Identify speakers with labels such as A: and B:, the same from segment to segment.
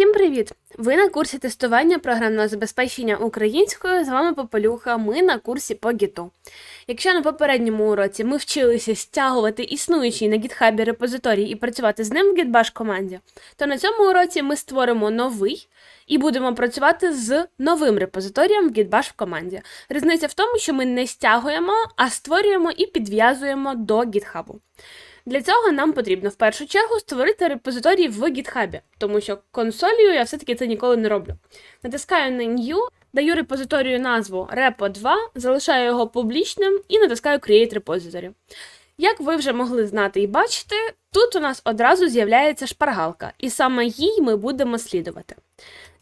A: Всім привіт! Ви на курсі тестування програмного забезпечення українською. З вами Попелюха. Ми на курсі по гіту. Якщо на попередньому уроці ми вчилися стягувати існуючий на гітхабі репозиторій і працювати з ним в Gitbash команді, то на цьому уроці ми створимо новий і будемо працювати з новим репозиторієм в Gitbash в команді. Різниця в тому, що ми не стягуємо, а створюємо і підв'язуємо до GitHub. Для цього нам потрібно в першу чергу створити репозиторій в GitHub, тому що консолью я все-таки це ніколи не роблю. Натискаю на New, даю репозиторію назву repo2, залишаю його публічним і натискаю Create Repository. Як ви вже могли знати і бачити, тут у нас одразу з'являється шпаргалка, і саме їй ми будемо слідувати.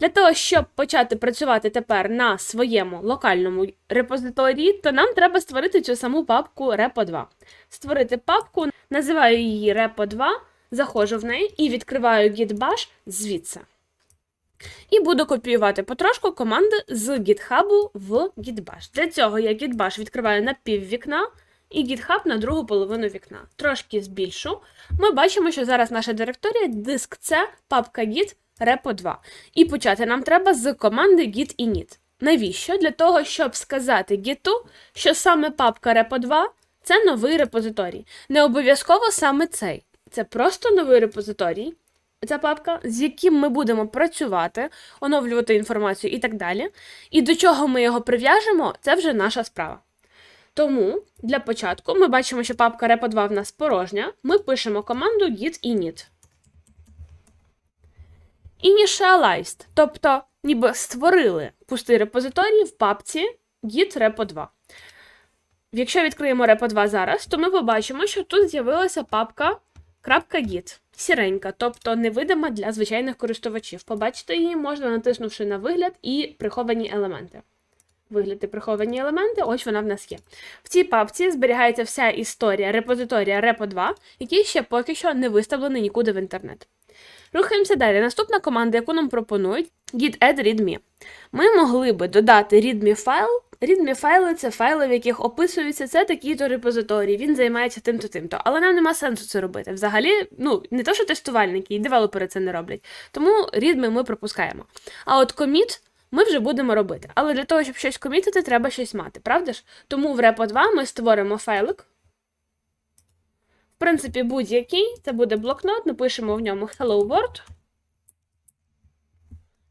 A: Для того, щоб почати працювати тепер на своєму локальному репозиторії, то нам треба створити цю саму папку repo2. Створити папку, називаю її repo2, заходжу в неї і відкриваю gitbash звідси. І буду копіювати потрошку команди з GitHub в Gitbash. Для цього я Gitbash відкриваю на пів вікна і GitHub на другу половину вікна. Трошки збільшу. Ми бачимо, що зараз наша директорія диск це папка Git repo 2. І почати нам треба з команди git init. Навіщо? Для того, щоб сказати Git, що саме папка repo 2 це новий репозиторій. Не обов'язково саме цей. Це просто новий репозиторій. Ця папка, з яким ми будемо працювати, оновлювати інформацію і так далі. І до чого ми його прив'яжемо, це вже наша справа. Тому для початку ми бачимо, що папка repo 2 в нас порожня. Ми пишемо команду git init. Initialized, тобто ніби створили пустий репозиторій в папці git repo 2. Якщо відкриємо repo 2 зараз, то ми побачимо, що тут з'явилася папка .git, сіренька, тобто невидима для звичайних користувачів. Побачити її можна, натиснувши на вигляд і приховані елементи. Вигляд і приховані елементи, ось вона в нас є. В цій папці зберігається вся історія репозиторія repo 2, який ще поки що не виставлений нікуди в інтернет. Рухаємося далі. Наступна команда, яку нам пропонують, git add readme. Ми могли би додати readme файл. Readme файли це файли, в яких описується це такі-то репозиторії, він займається тим-то тим-то. Але нам нема сенсу це робити. Взагалі, ну, не то, що тестувальники і девелопери це не роблять. Тому readme ми пропускаємо. А от commit ми вже будемо робити. Але для того, щоб щось комітити, треба щось мати, правда ж? Тому в repo 2 ми створимо файлик. Принципі, будь-який, це буде блокнот, напишемо в ньому Hello World.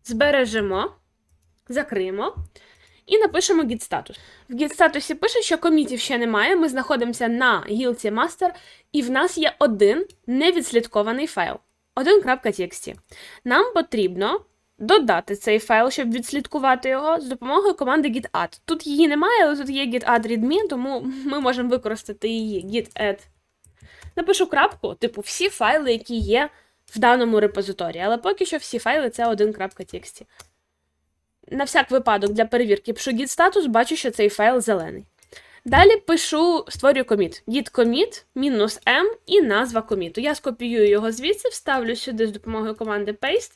A: Збережемо, закриємо. І напишемо git статус. В git статусі пише, що комітів ще немає. Ми знаходимося на гілці master, і в нас є один невідслідкований файл. 1.txt. Нам потрібно додати цей файл, щоб відслідкувати його з допомогою команди git add. Тут її немає, але тут є git add readme, тому ми можемо використати її git add. Напишу крапку, типу, всі файли, які є в даному репозиторії, але поки що всі файли це 1.txt. На всяк випадок для перевірки пишу git статус, бачу, що цей файл зелений. Далі пишу, створюю коміт. git commit мінус m і назва коміту. Я скопіюю його звідси, вставлю сюди з допомогою команди paste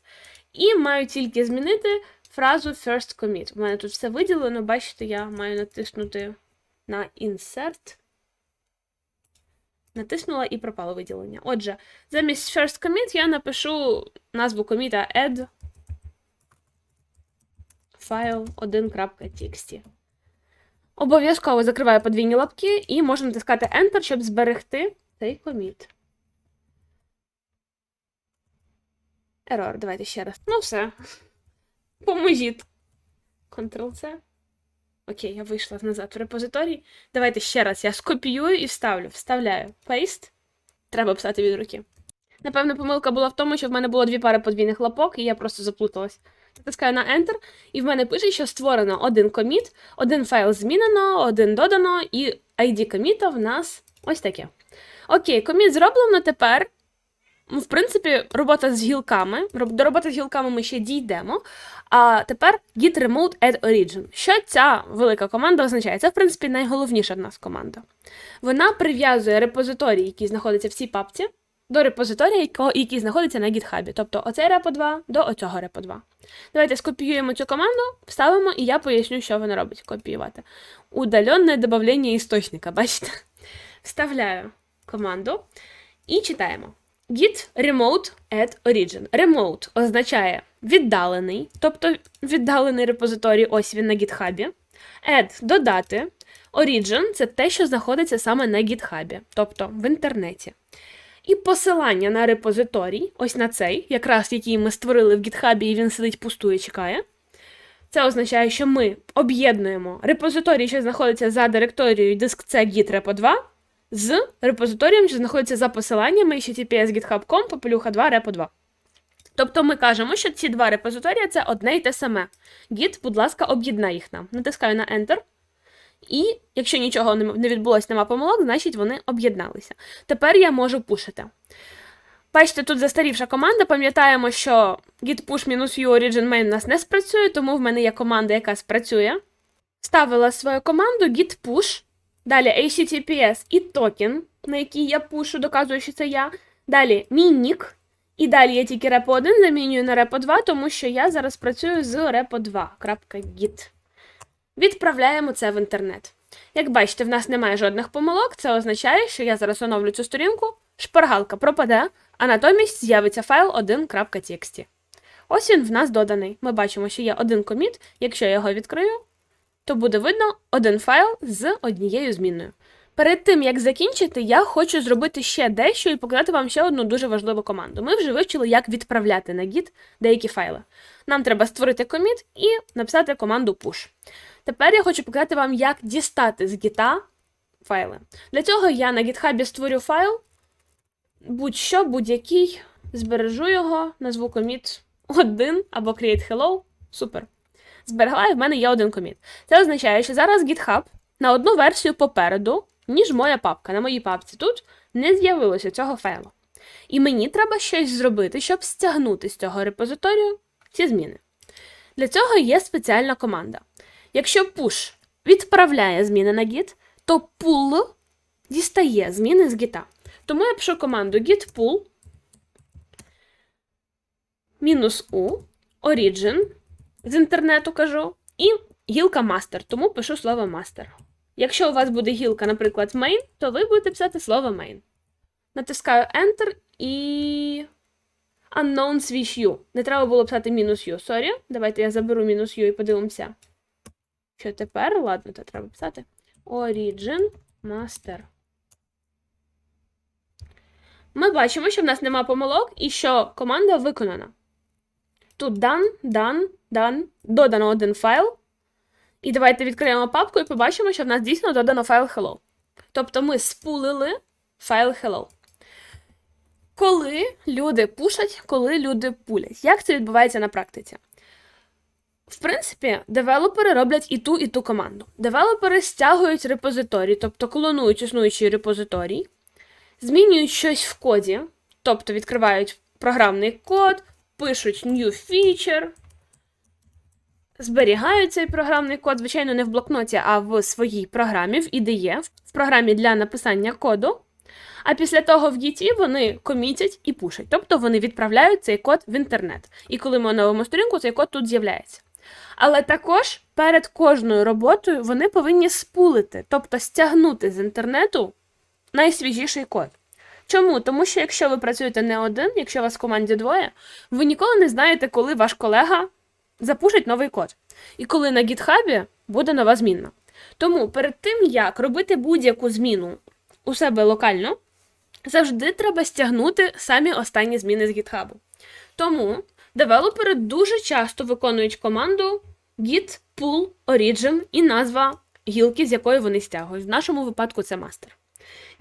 A: і маю тільки змінити фразу first commit. У мене тут все виділено, бачите, я маю натиснути на insert. Натиснула і пропало виділення. Отже, замість first commit я напишу назву коміта add файл 1.txt. Обов'язково закриваю подвійні лапки і можна натискати Enter, щоб зберегти цей коміт. Ерор, давайте ще раз. Ну все. Поможіть. Ctrl-C. Окей, я вийшла назад в репозиторій. Давайте ще раз я скопіюю і вставлю. Вставляю paste. Треба писати від руки. Напевно, помилка була в тому, що в мене було дві пари подвійних лапок, і я просто заплуталась. Натискаю на Enter, і в мене пише, що створено один коміт, один файл змінено, один додано, і ID коміта в нас ось таке. Окей, коміт зроблено тепер. В принципі, робота з гілками. До роботи з гілками ми ще дійдемо. А тепер git remote add origin. Що ця велика команда означає? Це, в принципі, найголовніша в нас команда. Вона прив'язує репозиторій, який знаходиться в цій папці, до репозиторія, якого- який знаходиться на GitHub. Тобто оцей репо 2 до оцього репо 2. Давайте скопіюємо цю команду, вставимо, і я поясню, що вона робить. Копіювати. Удаленне додавлення істочника, бачите? Вставляю команду і читаємо. Git remote add origin. Remote означає віддалений, тобто віддалений репозиторій, ось він на гітхабі. Add додати. Origin це те, що знаходиться саме на гітхабі, тобто в інтернеті. І посилання на репозиторій, ось на цей, якраз який ми створили в гітхабі, і він сидить пустує, чекає. Це означає, що ми об'єднуємо репозиторій, що знаходиться за директорією диск C git repo 2 з репозиторієм, що знаходиться за посиланнями https github.com попелюха 2 repo 2. Тобто ми кажемо, що ці два репозиторії це одне і те саме. Git, будь ласка, об'єднай їх нам. Натискаю на Enter. І якщо нічого не не відбулося, нема помилок, значить вони об'єдналися. Тепер я можу пушити. Бачите, тут застарівша команда. Пам'ятаємо, що git push-u origin main у нас не спрацює, тому в мене є команда, яка спрацює. Ставила свою команду git push, далі HTTPS і токен, на який я пушу, доказую, що це я. Далі мій нік. І далі я тільки repo 1 замінюю на repo 2, тому що я зараз працюю з repo 2.git. Відправляємо це в інтернет. Як бачите, в нас немає жодних помилок, це означає, що я зараз оновлю цю сторінку, шпаргалка пропаде, а натомість з'явиться файл 1.txt. Ось він в нас доданий. Ми бачимо, що є один коміт. Якщо я його відкрию, то буде видно один файл з однією змінною. Перед тим як закінчити, я хочу зробити ще дещо і показати вам ще одну дуже важливу команду. Ми вже вивчили, як відправляти на Git деякі файли. Нам треба створити коміт і написати команду push. Тепер я хочу показати вам, як дістати з гіта файли. Для цього я на GitHub створю файл, будь-що, будь-який, збережу його, назву коміт 1 або create hello. Супер. Зберегла, і в мене є один коміт. Це означає, що зараз GitHub на одну версію попереду, ніж моя папка. На моїй папці тут не з'явилося цього файлу. І мені треба щось зробити, щоб стягнути з цього репозиторію ці зміни. Для цього є спеціальна команда. Якщо push відправляє зміни на git, то pull дістає зміни з гіта. Тому я пишу команду git pull мінус u, origin, з інтернету кажу, і гілка master, тому пишу слово master. Якщо у вас буде гілка, наприклад, main, то ви будете писати слово main. Натискаю Enter і. Unknown switch U. Не треба було писати мінус U. Сорі. Давайте я заберу мінус U і подивимося. Що тепер? Ладно, то треба писати. Origin Master. Ми бачимо, що в нас нема помилок і що команда виконана. Тут done, done, done. Додано один файл. І давайте відкриємо папку і побачимо, що в нас дійсно додано файл hello. Тобто ми спулили файл hello. Коли люди пушать, коли люди пулять. Як це відбувається на практиці? В принципі, девелопери роблять і ту, і ту команду. Девелопери стягують репозиторій, тобто клонують існуючий репозиторій, змінюють щось в коді, тобто відкривають програмний код, пишуть new feature, зберігають цей програмний код, звичайно, не в блокноті, а в своїй програмі, в IDE, в програмі для написання коду. А після того в Git вони комітять і пушать. Тобто вони відправляють цей код в інтернет. І коли ми оновимо сторінку, цей код тут з'являється. Але також перед кожною роботою вони повинні спулити, тобто стягнути з інтернету найсвіжіший код. Чому? Тому що якщо ви працюєте не один, якщо у вас в команді двоє, ви ніколи не знаєте, коли ваш колега запушить новий код. І коли на гітхабі буде нова змінна. Тому перед тим, як робити будь-яку зміну у себе локально, завжди треба стягнути самі останні зміни з гітхабу. Тому девелопери дуже часто виконують команду git pull origin і назва гілки, з якої вони стягують. В нашому випадку це мастер.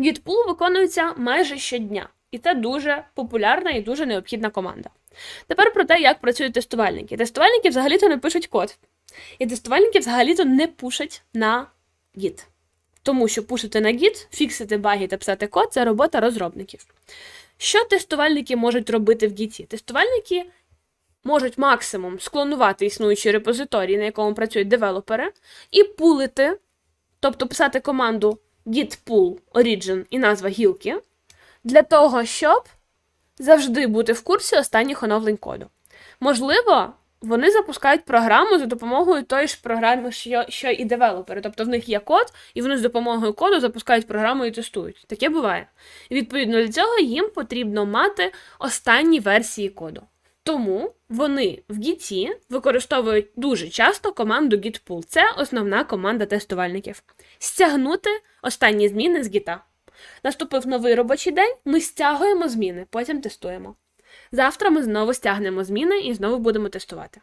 A: Git виконується майже щодня, і це дуже популярна і дуже необхідна команда. Тепер про те, як працюють тестувальники. Тестувальники взагалі-то не пишуть код. І тестувальники взагалі-то не пушать на Git. Тому що пушити на Git, фіксити баги та писати код це робота розробників. Що тестувальники можуть робити в Git? Тестувальники можуть максимум склонувати існуючі репозиторії, на якому працюють девелопери, і пулити, тобто писати команду git pull origin і назва гілки, для того, щоб завжди бути в курсі останніх оновлень коду. Можливо, вони запускають програму за допомогою тої ж програми, що, що і девелопери. Тобто в них є код, і вони з допомогою коду запускають програму і тестують. Таке буває. І відповідно для цього їм потрібно мати останні версії коду. Тому вони в Git використовують дуже часто команду gitpull. Це основна команда тестувальників. Стягнути останні зміни з гіта. Наступив новий робочий день, ми стягуємо зміни, потім тестуємо. Завтра ми знову стягнемо зміни і знову будемо тестувати.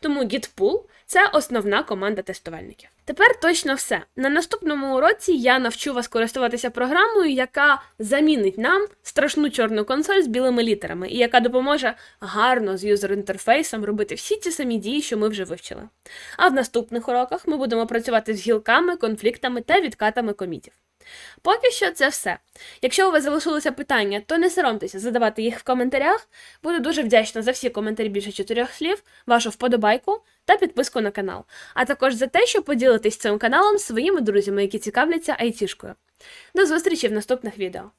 A: Тому gitpull – це основна команда тестувальників. Тепер точно все. На наступному уроці я навчу вас користуватися програмою, яка замінить нам страшну чорну консоль з білими літерами, і яка допоможе гарно з юзер-інтерфейсом робити всі ті самі дії, що ми вже вивчили. А в наступних уроках ми будемо працювати з гілками, конфліктами та відкатами комітів. Поки що це все. Якщо у вас залишилося питання, то не соромтеся задавати їх в коментарях. Буду дуже вдячна за всі коментарі більше чотирьох слів, вашу вподобайку та підписку на канал, а також за те, що поділитесь цим каналом своїми друзями, які цікавляться айтішкою. До зустрічі в наступних відео.